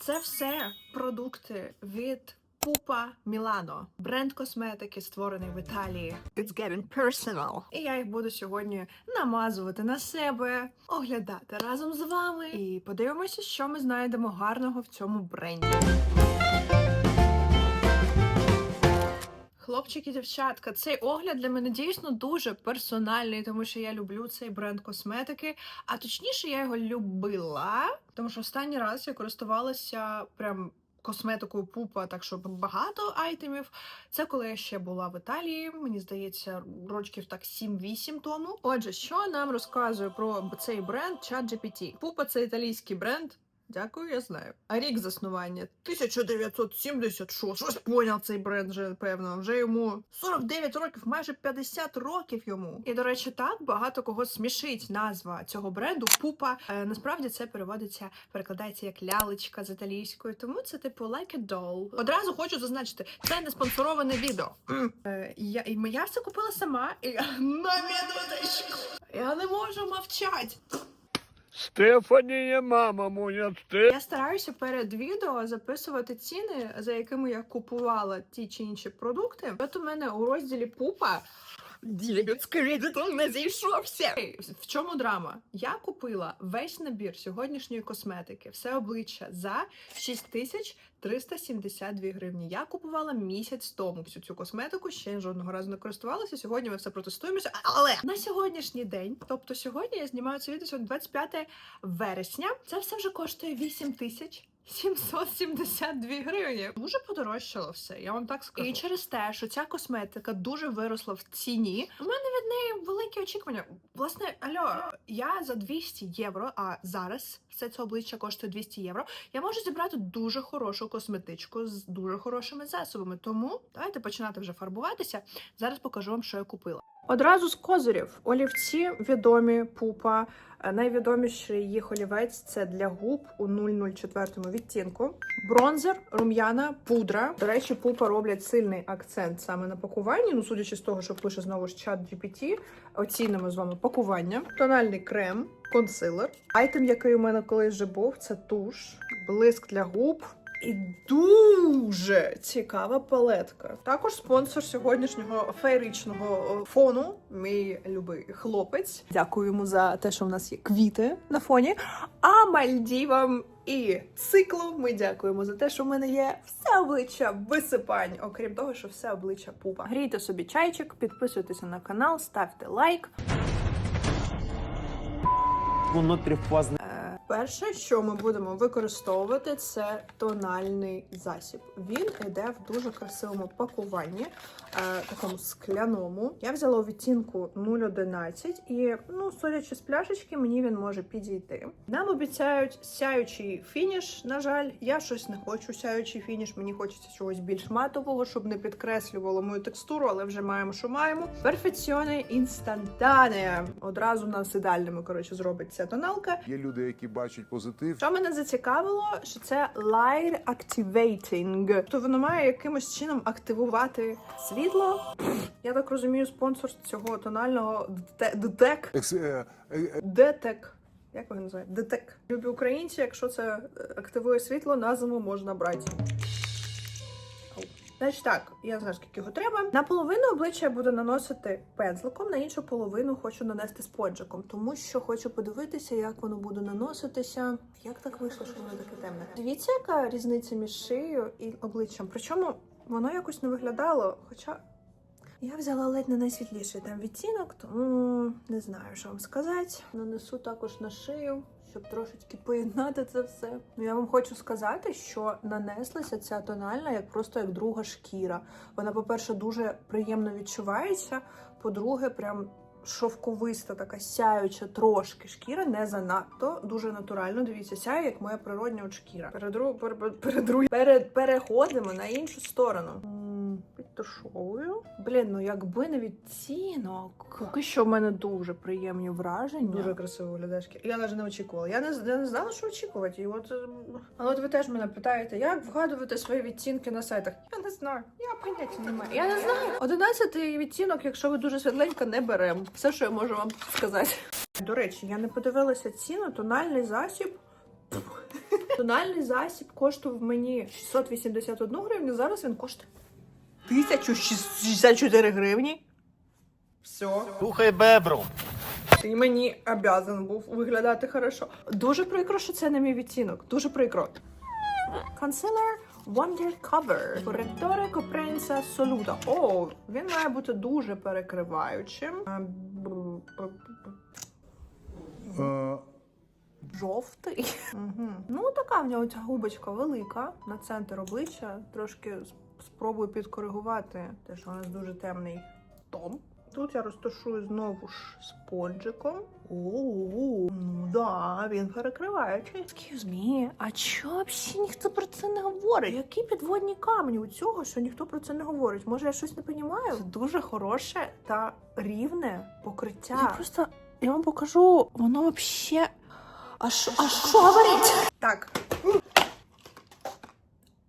Це все продукти від Пупа Мілано, бренд косметики, створений в Італії. It's getting personal. І я їх буду сьогодні намазувати на себе, оглядати разом з вами і подивимося, що ми знайдемо гарного в цьому бренді. Хлопчики, дівчатка, цей огляд для мене дійсно дуже персональний, тому що я люблю цей бренд косметики. А точніше, я його любила, тому що останній раз я користувалася прям косметикою пупа, так що багато айтемів. Це коли я ще була в Італії, мені здається, років так 7-8 тому. Отже, що нам розказує про цей бренд ChatGPT? Пупа це італійський бренд. Дякую, я знаю. А рік заснування 1976. Щось поняв цей бренд вже певно. Вже йому 49 років, майже 50 років йому. І до речі, так багато кого смішить назва цього бренду Пупа. Е, насправді це переводиться, перекладається як лялечка з італійської, тому це типу like a doll. Одразу хочу зазначити, це не спонсороване відео. Е, я, і я все купила сама. І я. Я не можу мовчати. Стефанія, мама моя, ти Я стараюся перед відео записувати ціни, за якими я купувала ті чи інші продукти. От у мене у розділі пупа. Ділець кредитом не зійшовся. В чому драма? Я купила весь набір сьогоднішньої косметики, все обличчя за 6372 гривні. Я купувала місяць тому всю цю косметику, ще жодного разу не користувалася. Сьогодні ми все протестуємося. Але на сьогоднішній день, тобто сьогодні я знімаю це відео сьогодні 25 вересня. Це все вже коштує 8 тисяч. 772 гривні. Дуже подорожчало все, я вам так скажу. І через те, що ця косметика дуже виросла в ціні, у мене від неї великі очікування. Власне, альо, я за 200 євро, а зараз все це обличчя коштує 200 євро. Я можу зібрати дуже хорошу косметичку з дуже хорошими засобами. Тому давайте починати вже фарбуватися. Зараз покажу вам, що я купила. Одразу з козирів олівці відомі пупа. Е, Найвідоміший їх олівець це для губ у 004 відтінку. Бронзер, рум'яна, пудра. До речі, пупа роблять сильний акцент саме на пакуванні. Ну, судячи з того, що пише знову ж чат GPT, оцінимо з вами пакування. Тональний крем, консилер. Айтем, який у мене колись вже був, це туш, блиск для губ. І дуже цікава палетка. Також спонсор сьогоднішнього феєричного фону, мій любий хлопець. Дякую йому за те, що в нас є квіти на фоні. А Мальдівам і циклу ми дякуємо за те, що в мене є все обличчя висипань, окрім того, що все обличчя пупа. Грійте собі чайчик, підписуйтеся на канал, ставте лайк. внутріфазний Е, Перше, що ми будемо використовувати, це тональний засіб. Він йде в дуже красивому пакуванні, е, такому скляному. Я взяла у відтінку 0,11 і, ну, судячи з пляшечки, мені він може підійти. Нам обіцяють сяючий фініш. На жаль, я щось не хочу сяючий фініш. Мені хочеться чогось більш матового, щоб не підкреслювало мою текстуру, але вже маємо, що маємо. Перфекціоне інстантане. Одразу нас ідеальними, коротше, зробить ця тоналка. Є люди, які бачать позитив. Що мене зацікавило, що це Light Activating. то воно має якимось чином активувати світло. Я так розумію, спонсор цього тонального детек. Екс- е, е, ДТЕК. Як його називаєте? ДТЕК. Любі українці, якщо це е, активує світло, на зиму можна брати. Значить так, я знаю, скільки його треба. На половину обличчя я буду наносити пензликом, на іншу половину хочу нанести споджиком, тому що хочу подивитися, як воно буде наноситися. Як так вийшло, що воно таке темне? Дивіться, яка різниця між шиєю і обличчям. Причому воно якось не виглядало, хоча. Я взяла ледь не найсвітліший там відтінок, тому не знаю, що вам сказати. Нанесу також на шию, щоб трошечки поєднати це все. Ну я вам хочу сказати, що нанеслася ця тональна як просто як друга шкіра. Вона, по-перше, дуже приємно відчувається. По-друге, прям шовковиста, така сяюча трошки шкіра, не занадто, дуже натурально. Дивіться, сяє, як моя природня от шкіра. Передру, пер, пер, передру- перед, переходимо на іншу сторону. М, Блін, ну якби не відтінок. Поки що в мене дуже приємні враження. Дуже красиво виглядає шкіра. Я навіть не очікувала. Я не, я не знала, що очікувати. І от, е, але от ви теж мене питаєте, як вгадувати свої відтінки на сайтах? Я не знаю. Я поняття не маю. Я не знаю. Одинадцятий відтінок, якщо ви дуже світленька, не беремо. Все, що я можу вам сказати. До речі, я не подивилася ціну, тональний засіб. Тональний засіб коштував мені 681 гривню, зараз він коштує 1064 гривні. Все. Слухай бебру. Ти мені обязан був виглядати хорошо. Дуже прикро, що це не мій відтінок. Дуже прикро. Concealer Wonder Cover. Коректори Копринця Солюта. О, він має бути дуже перекриваючим. Е, Жовтий. Угу. Ну, така в нього ця губочка велика на центр обличчя. Трошки спробую підкоригувати, те, що у нас дуже темний тон. Тут я розташую знову ж спонжиком. О, ну да, він перекриваючий. Excuse me, а чого взагалі ніхто про це не говорить? Які підводні камені у цього, що ніхто про це не говорить? Може, я щось не розумію? Це дуже хороше та рівне покриття. Я просто я вам покажу, воно взагалі. А що говорить? Так.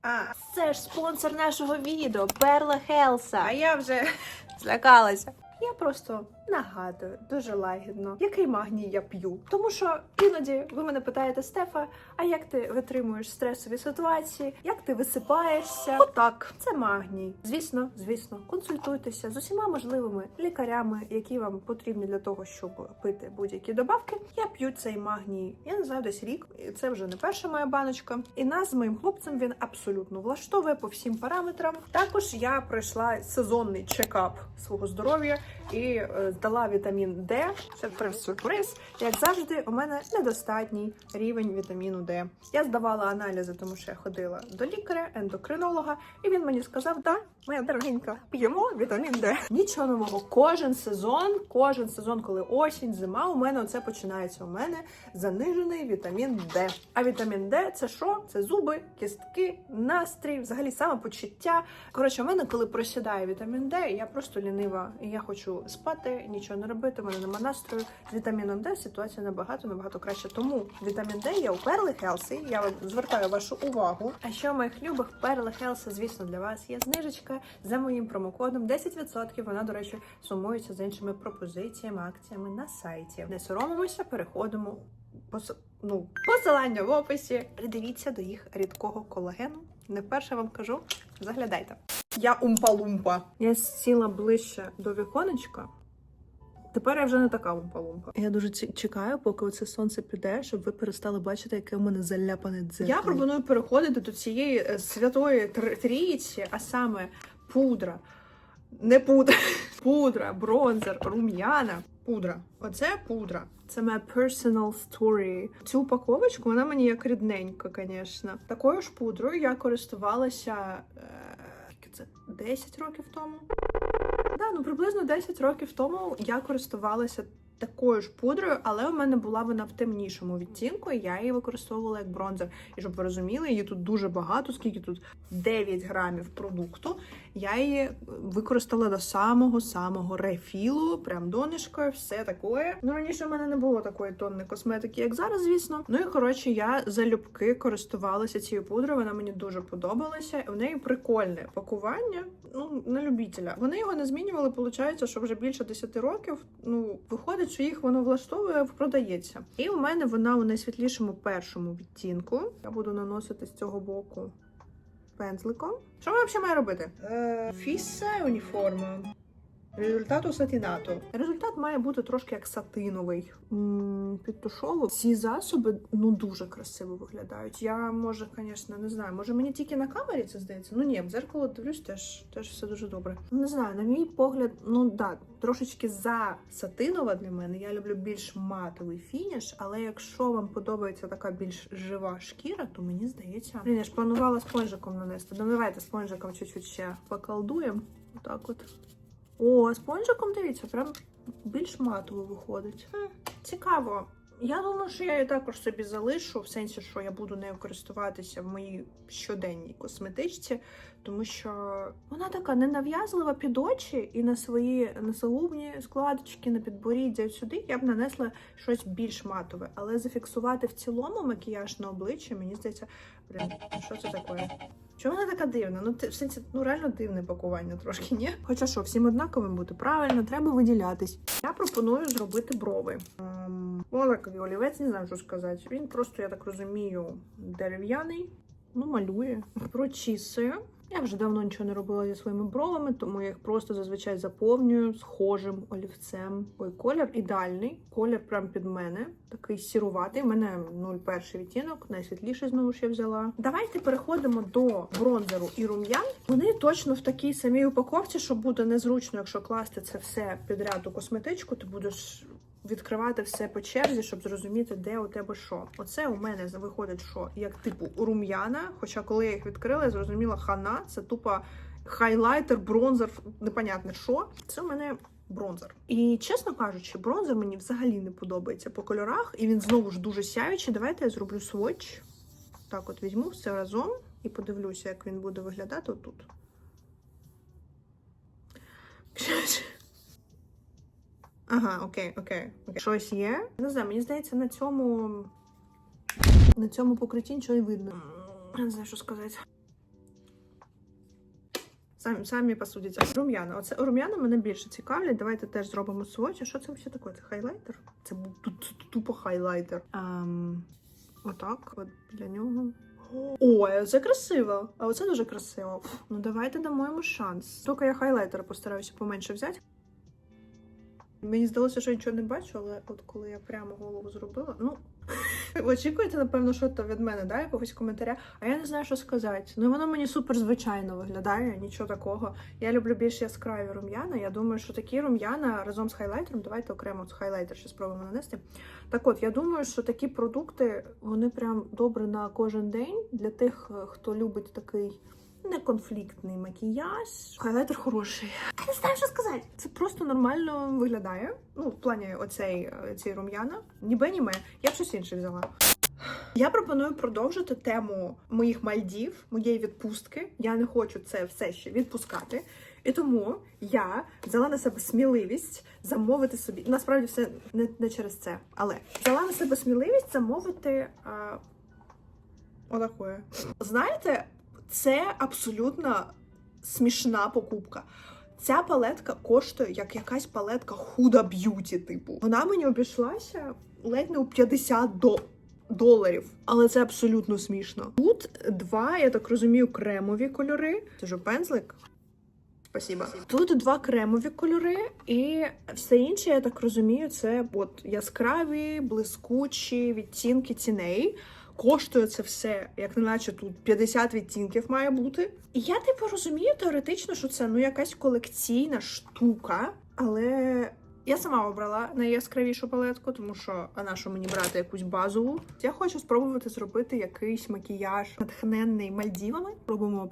А, Це ж спонсор нашого відео, Перла Хелса. а я вже злякалася. Я просто нагадую дуже лагідно, який магній я п'ю. Тому що іноді ви мене питаєте, Стефа, а як ти витримуєш стресові ситуації? Як ти висипаєшся? Отак, це магній. Звісно, звісно, консультуйтеся з усіма можливими лікарями, які вам потрібні для того, щоб пити будь-які добавки. Я п'ю цей магній. Я не знаю, десь рік. І це вже не перша моя баночка. І нас з моїм хлопцем він абсолютно влаштовує по всім параметрам. Також я пройшла сезонний чекап свого здоров'я і здала вітамін Д. Це сюрприз. Як завжди, у мене недостатній рівень вітаміну Д. Я здавала аналізи, тому що я ходила до лікаря, ендокринолога, і він мені сказав: да, моя дорогенька, п'ємо вітамін Д. Нічого нового. Кожен сезон, кожен сезон, коли осінь, зима, у мене оце починається. У мене занижений вітамін Д. А вітамін Д це що? Це зуби, кістки, настрій, взагалі самопочуття. Коротше, у мене, коли просідає вітамін Д, я просто лінива і я хочу спати, нічого не робити. У мене нема настрою. З вітаміном Д ситуація набагато набагато краще. Тому вітамін Д є у Перли Хелсі. Я звертаю вашу увагу. А що моїх любих Перли Хелсі, звісно, для вас є знижечка за моїм промокодом 10%. Вона, до речі, сумується з іншими пропозиціями, акціями на сайті. Не соромимося, переходимо. Пос... Ну, посилання в описі. Придивіться до їх рідкого колагену. Не вперше вам кажу, заглядайте. Я умпа-лумпа. Я сіла ближче до віконечка. Тепер я вже не така умпа-лумпа. Я дуже чекаю, поки оце сонце піде, щоб ви перестали бачити, яке в мене заляпане дзеркало. Я пропоную переходити до цієї е, святої тр- трійці, а саме пудра. Не пудра, пудра, бронзер, рум'яна. Пудра. Оце пудра. Це моя personal story. Цю упаковочку вона мені як рідненька, звісно. Такою ж пудрою я користувалася е, це 10 років тому. Да, ну приблизно 10 років тому я користувалася такою ж пудрою, але у мене була вона в темнішому відтінку, і я її використовувала як бронзер. І щоб ви розуміли, її тут дуже багато, скільки тут 9 грамів продукту. Я її використала до самого самого рефілу, прям донишкою, все таке. Ну раніше в мене не було такої тонни косметики, як зараз, звісно. Ну і коротше, я залюбки користувалася цією пудрою. Вона мені дуже подобалася. В неї прикольне пакування. Ну на любителя. Вони його не змінювали. Виходить, що вже більше 10 років. Ну виходить, що їх воно влаштовує, продається. І у мене вона у найсвітлішому першому відтінку. Я буду наносити з цього боку пензликом. Що ми взагалі має робити? Е, Фіса уніформа. Результату сатінату. Результат має бути трошки як сатиновий. Підтушову. Ці засоби ну дуже красиво виглядають. Я може, звісно, не знаю. Може мені тільки на камері це здається? Ну ні, в дзеркало дивлюсь, теж, теж все дуже добре. Не знаю, на мій погляд, ну да, трошечки за сатинова для мене. Я люблю більш матовий фініш, але якщо вам подобається така більш жива шкіра, то мені здається. Блін, я ж планувала спонжиком нанести. Давайте спонжиком чуть-чуть ще поколдуємо. Отак от. О, спонжиком дивіться, прям більш матово виходить. Хм, цікаво. Я думаю, що я її також собі залишу, в сенсі, що я буду нею користуватися в моїй щоденній косметичці, тому що вона така ненав'язлива під очі і на свої носогубні складочки, на підборіддя сюди я б нанесла щось більш матове. Але зафіксувати в цілому макіяж на обличчі, мені здається, блін, що це таке? Чому вона така дивна? Ну, ти, в сенсі, ну реально дивне пакування трошки, ні? Хоча що, всім однаковим бути правильно, треба виділятись. Я пропоную зробити брови. Ем, олівець, не знаю, що сказати. Він просто, я так розумію, дерев'яний. Ну, малює. Прочісує. Я вже давно нічого не робила зі своїми бровами, тому я їх просто зазвичай заповнюю схожим олівцем. Ой, колір ідеальний. Колір прям під мене. Такий сіруватий. У мене 01 відтінок, найсвітліший знову ж я взяла. Давайте переходимо до бронзеру і рум'ян. Вони точно в такій самій упаковці, що буде незручно, якщо класти це все підряд у косметичку, ти будеш відкривати все по черзі, щоб зрозуміти, де у тебе що. Оце у мене виходить, що як типу рум'яна. Хоча коли я їх відкрила, я зрозуміла хана, це тупо хайлайтер, бронзер, непонятне що. Це у мене. Бронзер. І чесно кажучи, бронзер мені взагалі не подобається по кольорах, і він знову ж дуже сяючий. Давайте я зроблю сводч. Так, от візьму все разом і подивлюся, як він буде виглядати отут. Ага, окей, окей, окей. Щось є. Не знаю, мені здається, на цьому. На цьому покритті нічого не видно. Не знаю, що сказати. Самі, самі посудяться. Рум'яна. Оце рум'яна мене більше цікавлять. Давайте теж зробимо сводч. А що це взагалі таке? Це хайлайтер? Це тупо хайлайтер. Ам, отак, от для нього. Ой, це красиво. А оце дуже красиво. Ну давайте дамо йому шанс. Тільки я хайлайтер постараюся поменше взяти. Мені здалося, що я нічого не бачу, але от коли я прямо голову зробила, ну. Очікуєте, напевно, що то від мене, да, якогось коментаря, а я не знаю, що сказати. Ну воно мені супер звичайно виглядає, нічого такого. Я люблю більш яскраві рум'яна. Я думаю, що такі рум'яна разом з хайлайтером. Давайте окремо от хайлайтер ще спробуємо нанести. Так от, я думаю, що такі продукти вони прям добре на кожен день для тих, е, хто любить такий неконфліктний макіяж. Хайлайтер хороший. Я не знаю, що сказати. Це просто нормально виглядає. Ну, в плані оцей, е, цей рум'яна. Ніби німе. Я б щось інше взяла. Я пропоную продовжити тему моїх Мальдів, моєї відпустки. Я не хочу це все ще відпускати. І тому я взяла на себе сміливість замовити собі. Насправді все не, не через це, але взяла на себе сміливість замовити. А... Отакое. Знаєте, це абсолютно смішна покупка. Ця палетка коштує як якась палетка худа б'юті, типу. Вона мені обійшлася ледь не у 50 до доларів, але це абсолютно смішно. Тут два, я так розумію, кремові кольори. Це ж пензлик. Спасибо. Тут два кремові кольори, і все інше, я так розумію, це от яскраві, блискучі відтінки тіней. Коштує це все, як неначе тут 50 відтінків має бути. І я типу розумію теоретично, що це ну якась колекційна штука, але я сама обрала найяскравішу палетку, тому що а на що мені брати якусь базову. Я хочу спробувати зробити якийсь макіяж натхненний Мальдівами. Робимо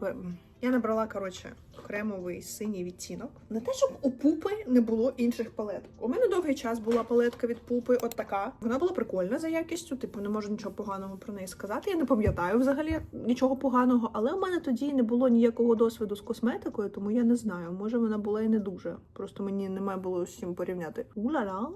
я набрала, коротше, кремовий синій відтінок. Не те, щоб у пупи не було інших палеток. У мене довгий час була палетка від пупи, от така. Вона була прикольна за якістю, типу, не можу нічого поганого про неї сказати. Я не пам'ятаю взагалі нічого поганого, але у мене тоді не було ніякого досвіду з косметикою, тому я не знаю. Може, вона була і не дуже. Просто мені немає було з чим порівняти. Ула-ла,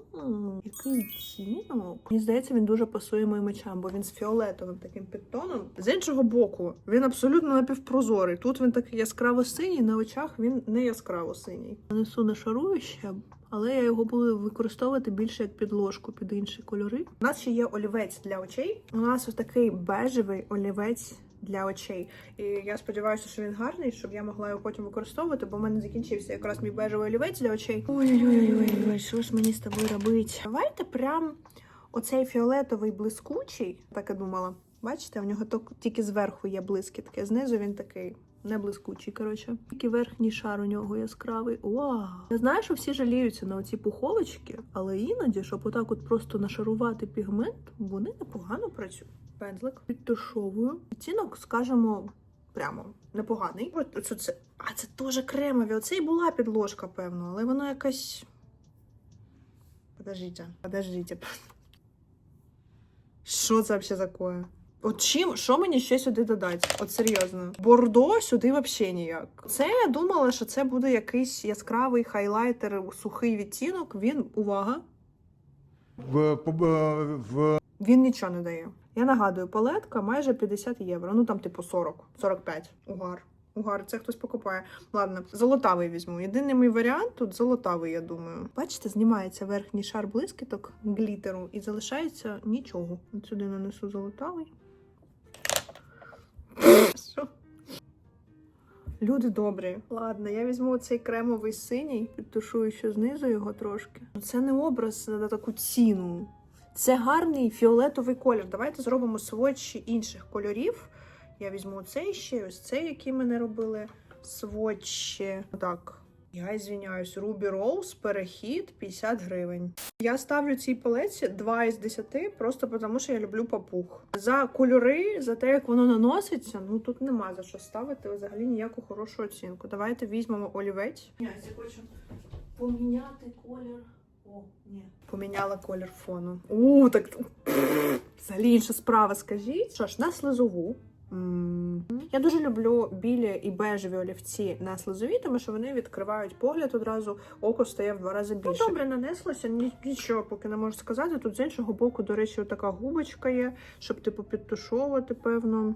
який відтінок. Мені здається, він дуже пасує моїм очам, бо він з фіолетовим таким підтоном. З іншого боку, він абсолютно напівпрозорий. Тут він такий яскраво синій, на очах він не яскраво синій. Нанесу на шаруюче, але я його буду використовувати більше як підложку під інші кольори. У нас ще є олівець для очей. У нас ось такий бежевий олівець. Для очей, і я сподіваюся, що він гарний, щоб я могла його потім використовувати, бо в мене закінчився якраз мій бежевий олівець для очей. Ой-ой-ой, що ж мені з тобою робити? Давайте прям оцей фіолетовий блискучий, так і думала. Бачите, в нього тільки зверху є блискітки, знизу він такий не блискучий. Коротше, тільки верхній шар у нього яскравий. Вау! Я знаю, що всі жаліються на оці пуховочки, але іноді, щоб отак от просто нашарувати пігмент, вони непогано працюють. Пензлик підтушовую. Відтінок, скажемо, прямо непоганий. Оце це. А це теж кремові. Оце і була підложка, певно, але вона якась. Подождите, подождите. Що це взагалі таке? От чим, що мені ще сюди додати? От серйозно. Бордо сюди взагалі ніяк. Це я думала, що це буде якийсь яскравий хайлайтер, сухий відтінок. Він, увага, в, е, в він нічого не дає. Я нагадую, палетка майже 50 євро. Ну там, типу, 40, 45 угар. Угар, це хтось покупає. Ладно, золотавий візьму. Єдиний мій варіант тут золотавий, я думаю. Бачите, знімається верхній шар блискіток глітеру і залишається нічого. От сюди нанесу золотавий. Люди добрі. Ладно, я візьму цей кремовий синій, підтушую ще знизу його трошки. Це не образ на таку ціну. Це гарний фіолетовий колір. Давайте зробимо сводчі інших кольорів. Я візьму цей ще, ось цей, який мене робили. Сводчі. Так. Я звіняюсь, Ruby Rose, перехід 50 гривень. Я ставлю цій палеці 2 із 10, просто тому що я люблю папух. За кольори, за те, як воно наноситься, ну тут нема за що ставити взагалі ніяку хорошу оцінку. Давайте візьмемо олівець. Я хочу поміняти колір. О, ні. Поміняла колір фону. У, так взагалі інша справа, скажіть. Що ж, на слизову. М. Я дуже люблю білі і бежеві олівці на слизові, тому що вони відкривають погляд одразу, око стає в два рази більше. Ну, добре нанеслося, нічого поки не можу сказати. Тут з іншого боку, до речі, така губочка є, щоб типу підтушовувати, певно.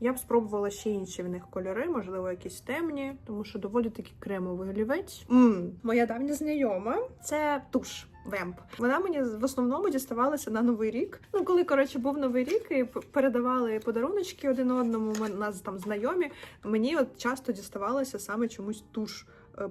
Я б спробувала ще інші в них кольори, можливо, якісь темні, тому що доволі таки кремовий олівець. м Моя давня знайома це туш. Вемп. Вона мені в основному діставалася на новий рік. Ну, коли коротше був новий рік і передавали подаруночки один одному. Ми нас там знайомі. Мені от часто діставалася саме чомусь туш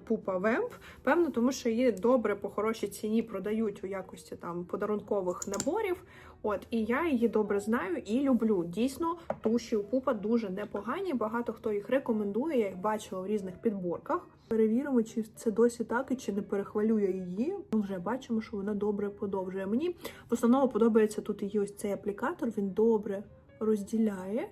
пупа Вемп. Певно, тому що її добре по хорошій ціні продають у якості там подарункових наборів. От і я її добре знаю і люблю. Дійсно, туші у пупа дуже непогані. Багато хто їх рекомендує. Я їх бачила в різних підборках. Перевіримо, чи це досі так і чи не перехвалю я її. Ми вже бачимо, що вона добре подовжує. Мені в основному подобається тут її ось цей аплікатор. Він добре розділяє,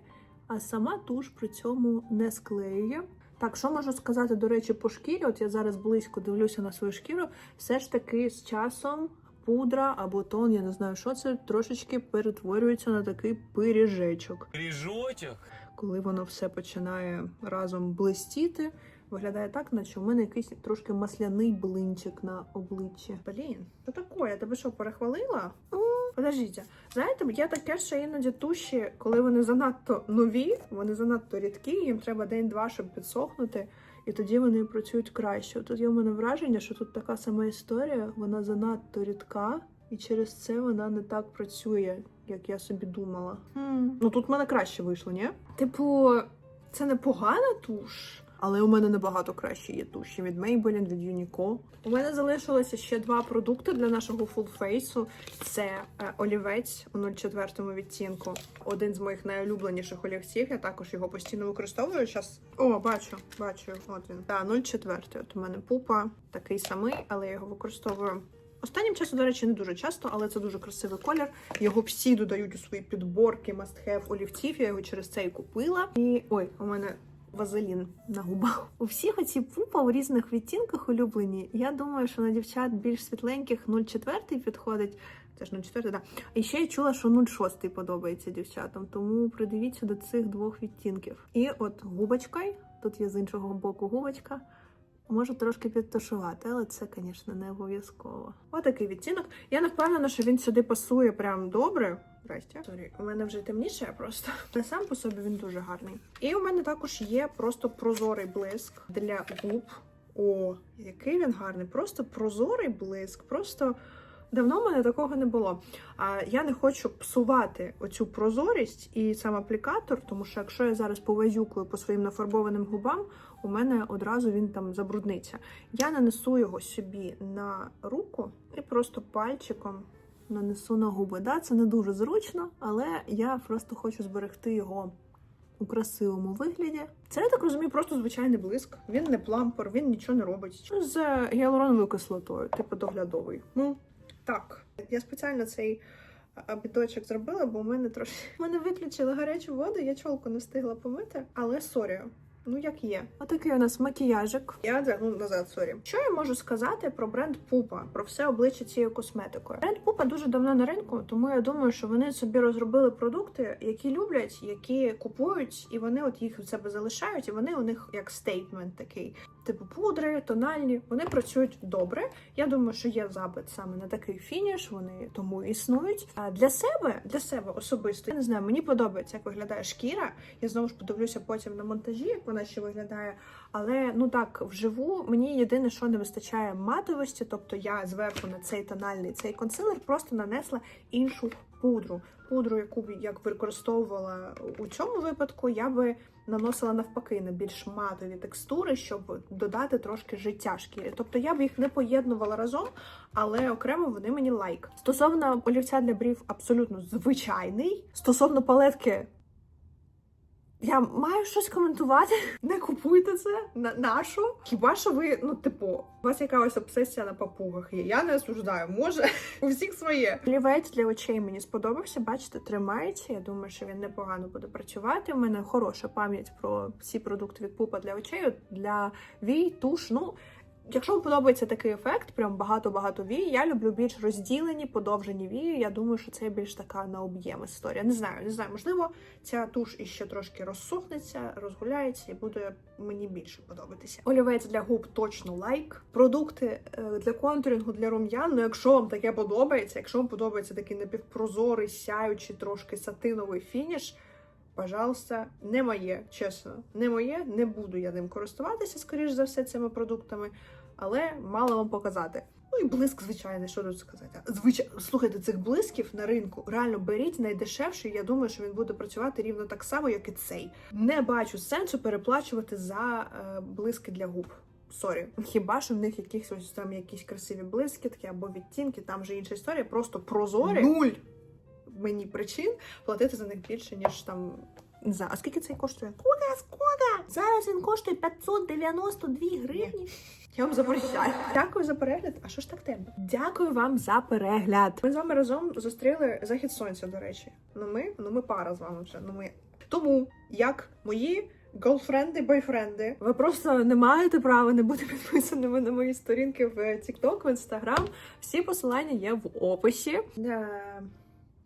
а сама туш при цьому не склеює. Так, що можу сказати, до речі, по шкірі? От я зараз близько дивлюся на свою шкіру. Все ж таки з часом пудра або тон, я не знаю, що це, трошечки перетворюється на такий пиріжечок. Ріжочок. Коли воно все починає разом блистіти, виглядає так, наче в мене якийсь трошки масляний блинчик на обличчі. Блін, що таке? Я тебе що, перехвалила? О, Подождіть, знаєте, є таке, що іноді туші, коли вони занадто нові, вони занадто рідкі, їм треба день-два, щоб підсохнути, і тоді вони працюють краще. Тут є в мене враження, що тут така сама історія, вона занадто рідка, і через це вона не так працює, як я собі думала. Хм. Ну тут в мене краще вийшло, ні? Типу, це не погана туш. Але у мене набагато краще є туші від Maybelline, від Uniqlo. У мене залишилося ще два продукти для нашого фулфейсу. Це е, олівець у 04 відтінку. Один з моїх найулюбленіших олівців. Я також його постійно використовую. Щас... О, бачу, бачу. От він. Так, 04. От у мене пупа такий самий, але я його використовую. Останнім часом, до речі, не дуже часто, але це дуже красивий колір. Його всі додають у свої підборки must-have олівців. Я його через це і купила. І ой, у мене вазелін на губах. У всіх оці пупа у різних відтінках улюблені. Я думаю, що на дівчат більш світленьких 0,4 підходить. Це ж 0,4, да. І ще я чула, що 0,6 подобається дівчатам, тому придивіться до цих двох відтінків. І от губочкою, тут є з іншого боку губочка. Можу трошки підтушувати, але це, звісно, не обов'язково. Отакий відтінок. Я не впевнена, що він сюди пасує прям добре. Здрасте. Сорі, у мене вже темніше просто. Але сам по собі він дуже гарний. І у мене також є просто прозорий блиск для губ. О, який він гарний! Просто прозорий блиск. Просто давно в мене такого не було. А я не хочу псувати оцю прозорість і сам аплікатор, тому що якщо я зараз повазюкую по своїм нафарбованим губам, у мене одразу він там забрудниться. Я нанесу його собі на руку і просто пальчиком нанесу на губи. Да, це не дуже зручно, але я просто хочу зберегти його у красивому вигляді. Це я так розумію, просто звичайний блиск. Він не плампер, він нічого не робить. З гіалуроновою кислотою, типу доглядовий. Ну так, я спеціально цей а, біточок зробила, бо у мене трошки У мене виключили гарячу воду, я чолку не встигла помити, але сорі. Ну, як є. Отакий у нас макіяжик. Я одягну назад, сорі. Що я можу сказати про бренд Пупа, про все обличчя цією косметикою? Бренд Пупа дуже давно на ринку, тому я думаю, що вони собі розробили продукти, які люблять, які купують, і вони от їх в себе залишають, і вони у них як стейтмент такий. Типу пудри, тональні, вони працюють добре. Я думаю, що є запит саме на такий фініш, вони тому існують. А для себе, для себе особисто, я не знаю, мені подобається, як виглядає шкіра. Я знову ж подивлюся потім на монтажі, як вона ще виглядає. Але ну так, вживу мені єдине, що не вистачає матовості, тобто я зверху на цей тональний цей консилер просто нанесла іншу пудру. Пудру, яку б як використовувала у цьому випадку, я би наносила навпаки на більш матові текстури, щоб додати трошки життя шкірі. Тобто я б їх не поєднувала разом, але окремо вони мені лайк. Стосовно олівця для брів, абсолютно звичайний. Стосовно палетки. Я маю щось коментувати. Не купуйте це на нашу. Хіба що ви, ну, типу, у вас якась обсесія на папугах є. Я не осуждаю, може у всіх своє. Олівець для очей мені сподобався. Бачите, тримається. Я думаю, що він непогано буде працювати. У мене хороша пам'ять про всі продукти від пупа для очей. Для вій, туш. Ну Якщо вам подобається такий ефект, прям багато-багато вій, я люблю більш розділені, подовжені вії. Я думаю, що це більш така на об'єм історія. Не знаю, не знаю. Можливо, ця туш іще трошки розсохнеться, розгуляється і буде мені більше подобатися. Олівець для губ точно лайк. Продукти е, для контурингу, для рум'ян. Ну, якщо вам таке подобається, якщо вам подобається такий напівпрозорий, сяючий, трошки сатиновий фініш. Пожалуйста, не моє, чесно, не моє, не буду я ним користуватися, скоріш за все, цими продуктами, але мало вам показати. Ну і блиск, звичайно, що тут сказати. Звичай... Слухайте, цих блисків на ринку реально беріть найдешевший. Я думаю, що він буде працювати рівно так само, як і цей. Не бачу сенсу переплачувати за е, блиски для губ. Сорі, хіба що в них якісь ось там якісь красиві блискітки або відтінки, там вже інша історія, просто прозорі. Нуль мені причин платити за них більше, ніж там. Не знаю, а скільки цей коштує? Сколько, сколько? Зараз він коштує 592 гривні. Я вам запрещаю. Дякую за перегляд. А що ж так тебе? Дякую вам за перегляд. Ми з вами разом зустріли захід сонця, до речі. Ну ми, ну ми пара з вами вже. Ну ми. Тому як мої голфренди, бойфренди, ви просто не маєте права не бути підписаними на мої сторінки в TikTok, в Instagram. Всі посилання є в описі. Е,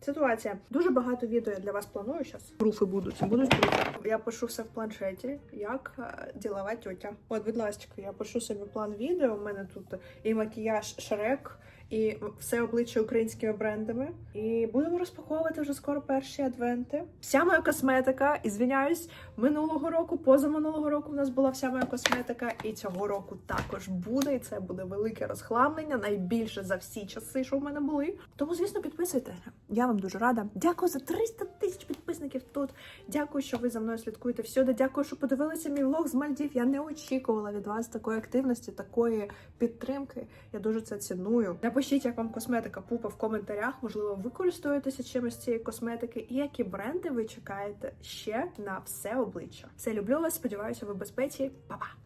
Ситуація. Дуже багато відео я для вас планую зараз. Пруфи будуть. Будуть пруфи. Я пишу все в планшеті, як е, ділова тьотя. От, будь ласка, я пишу собі план відео. У мене тут і макіяж Шрек, і все обличчя українськими брендами. І будемо розпаковувати вже скоро перші адвенти. Вся моя косметика, і звиняюсь, минулого року, позаминулого року в нас була вся моя косметика, і цього року також буде. І це буде велике розхламлення, найбільше за всі часи, що в мене були. Тому, звісно, підписуйте. Я вам дуже рада. Дякую за 300 тисяч підписників тут. Дякую, що ви за мною слідкуєте всюди. Дякую, що подивилися мій влог з Мальдів. Я не очікувала від вас такої активності, такої підтримки. Я дуже це ціную. Напишіть, як вам косметика пупа в коментарях. Можливо, ви користуєтеся чимось цієї косметики, і які бренди ви чекаєте ще на все обличчя. Все люблю вас. Сподіваюся, ви в безпеці. Па-па!